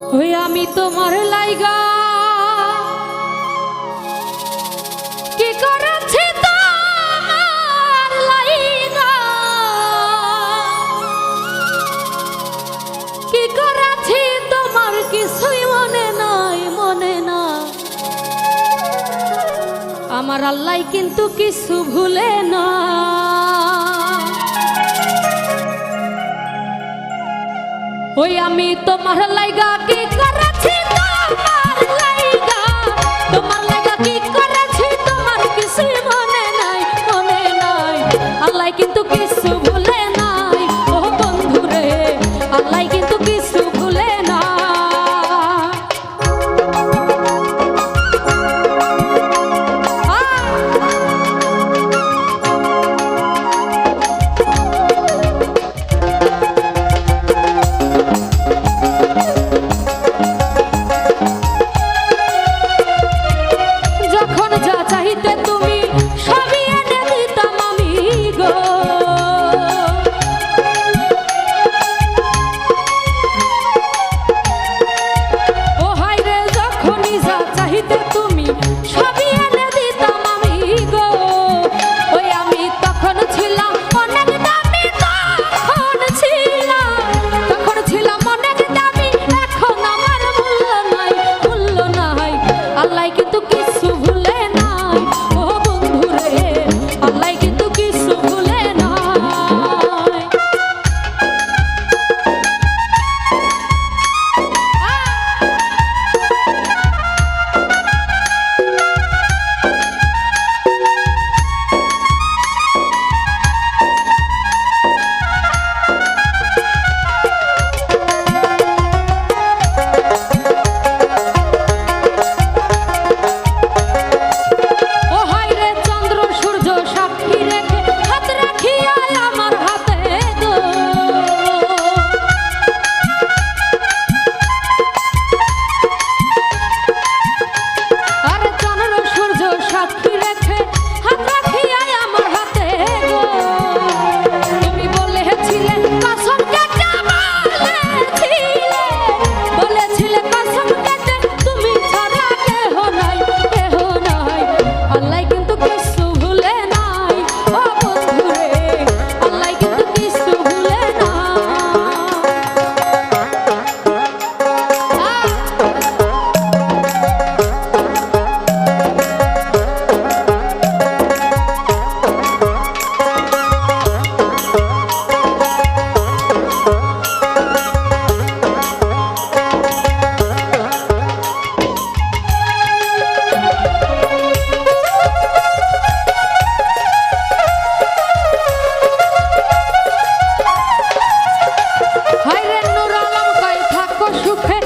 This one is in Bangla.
ওই আমি তোমার লাইগা। লাইগা? কি করেছি তোমার কিছুই মনে নাই, মনে না আমার আল্লাহ কিন্তু কিছু ভুলে না ওই আমি তোমার লাইগা কি করেছি? You Super.